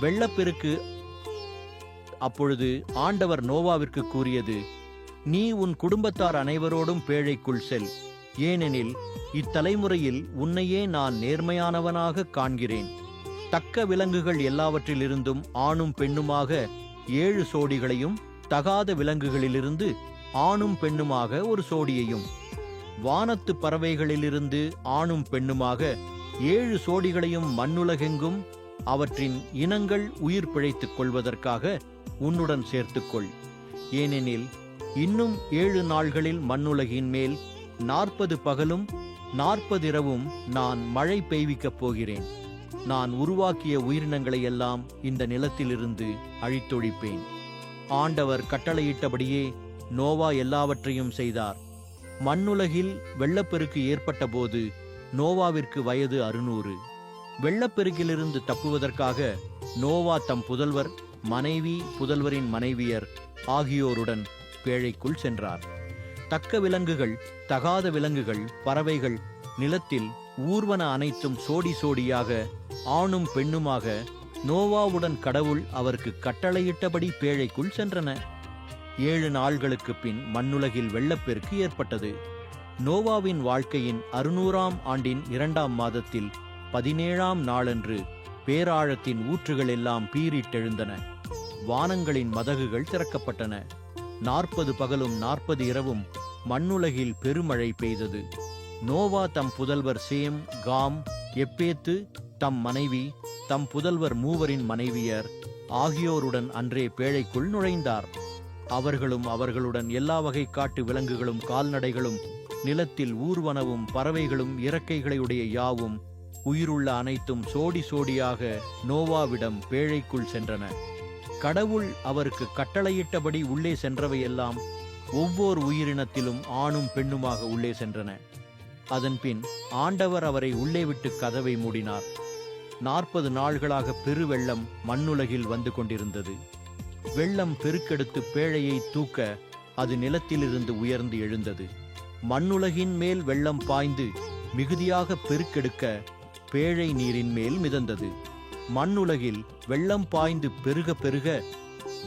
வெள்ளப்பெருக்கு அப்பொழுது ஆண்டவர் நோவாவிற்கு கூறியது நீ உன் குடும்பத்தார் அனைவரோடும் பேழைக்குள் செல். ஏனெனில் இத்தலைமுறையில் உன்னையே நான் நேர்மையானவனாக காண்கிறேன். தக்க விலங்குகள் எல்லாவற்றிலிருந்தும் ஆணும் பெண்ணுமாக ஏழு சோடிகளையும் தகாத விலங்குகளிலிருந்து ஆணும் பெண்ணுமாக ஒரு சோடியையும் வானத்து பறவைகளிலிருந்து ஆணும் பெண்ணுமாக ஏழு சோடிகளையும் மண்ணுலகெங்கும் அவற்றின் இனங்கள் உயிர் பிழைத்துக் கொள்வதற்காக உன்னுடன் சேர்த்துக்கொள். ஏனெனில் இன்னும் ஏழு நாள்களில் மண்ணுலகின் மேல் நாற்பது பகலும் நாற்பது இரவும் நான் மழை பெய்விக்கப் போகிறேன். நான் உருவாக்கிய உயிரினங்களை எல்லாம் இந்த நிலத்திலிருந்து அழித்தொழிப்பேன். ஆண்டவர் கட்டளையிட்டபடியே நோவா எல்லாவற்றையும் செய்தார். மண்ணுலகில் வெள்ளப்பெருக்கு ஏற்பட்டபோது நோவாவிற்கு வயது அறுநூறு. வெள்ளப்பெருக்கிலிருந்து தப்புவதற்காக நோவா தம் புதல்வர் மனைவி புதல்வரின் மனைவியர் ஆகியோருடன் பேழைக்குள் சென்றார். தக்க விலங்குகள் தகாத விலங்குகள் பறவைகள் நிலத்தில் ஊர்வன அனைத்தும் சோடி சோடியாக ஆணும் பெண்ணுமாக நோவாவுடன் கடவுள் அவருக்கு கட்டளையிட்டபடி பேழைக்குள் சென்றன. ஏழு நாள்களுக்குப் பின் மண்ணுலகில் வெள்ளப்பெருக்கு ஏற்பட்டது. நோவாவின் வாழ்க்கையின் அறுநூறாம் ஆண்டின் இரண்டாம் மாதத்தில் பதினேழாம் நாளன்று பேராழத்தின் ஊற்றுகள் எல்லாம் பீறிட்டெழுந்தன. வானங்களின் மதகுகள் திறக்கப்பட்டன. நாற்பது பகலும் நாற்பது இரவும் மண்ணுலகில் பெருமழை பெய்தது. நோவா தம் புதல்வர் சேம் காம் எப்பேத்து தம் மனைவி தம் புதல்வர் மூவரின் மனைவியர் ஆகியோருடன் அன்றே பேழைக்குள் நுழைந்தார். அவர்களும் அவர்களுடன் எல்லா வகை காட்டு விலங்குகளும் கால்நடைகளும் நிலத்தில் ஊர்வனவும் பறவைகளும் இறக்கைகளையுடைய யாவும் உயிருள்ள அனைத்தும் சோடி சோடியாக நோவாவிடம் பேழைக்குள் சென்றன. கடவுள் அவருக்கு கட்டளையிட்டபடி உள்ளே சென்றவையெல்லாம் ஒவ்வொரு உயிரினத்திலும் ஆணும் பெண்ணுமாக உள்ளே சென்றன. அதன்பின் ஆண்டவர் அவரை உள்ளே விட்டு கதவை மூடினார். நாற்பது நாள்களாக பெருவெள்ளம் மண்ணுலகில் வந்து கொண்டிருந்தது. வெள்ளம் பெருக்கெடுத்து பேழையை தூக்க அது நிலத்திலிருந்து உயர்ந்து எழுந்தது. மண்ணுலகின் மேல் வெள்ளம் பாய்ந்து மிகுதியாக பெருக்கெடுக்க பேழை நீரின் மேல் மிதந்தது. மண்ணுலகில் வெள்ளம் பாய்ந்து பெருக பெருக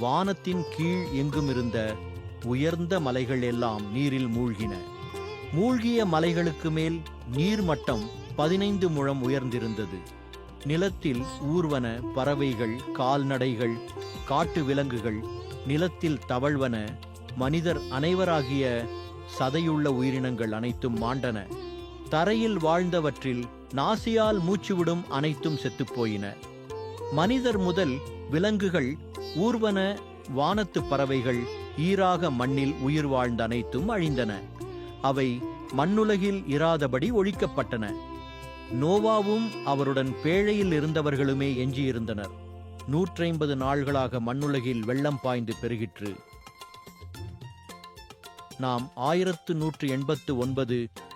வானத்தின் கீழ் எங்கும் இருந்த உயர்ந்த மலைகள் எல்லாம் நீரில் மூழ்கின. மூழ்கிய மலைகளுக்கு மேல் நீர்மட்டம் பதினைந்து முழம் உயர்ந்திருந்தது. நிலத்தில் ஊர்வன பறவைகள் கால்நடைகள் காட்டு விலங்குகள் நிலத்தில் தவழ்வன மனிதர் அனைவராகிய சதையுள்ள உயிரினங்கள் அனைத்தும் மாண்டன. தரையில் வாழ்ந்தவற்றில் நாசியால் மூச்சுவிடும் அனைத்தும் செத்துப்போயின. மனிதர் முதல் விலங்குகள் ஊர்வன வானத்து பறவைகள் ஈராக மண்ணில் உயிர் வாழ்ந்த அனைத்தும் அழிந்தன. அவை மண்ணுலகில் இராதபடி ஒழிக்கப்பட்டன. நோவாவும் அவருடன் பேழையில் இருந்தவர்களுமே எஞ்சியிருந்தனர். நூற்றைம்பது நாள்களாக மண்ணுலகில் வெள்ளம் பாய்ந்து பெருகிற்று. நாம் ஆயிரத்து நூற்று எண்பத்து ஒன்பது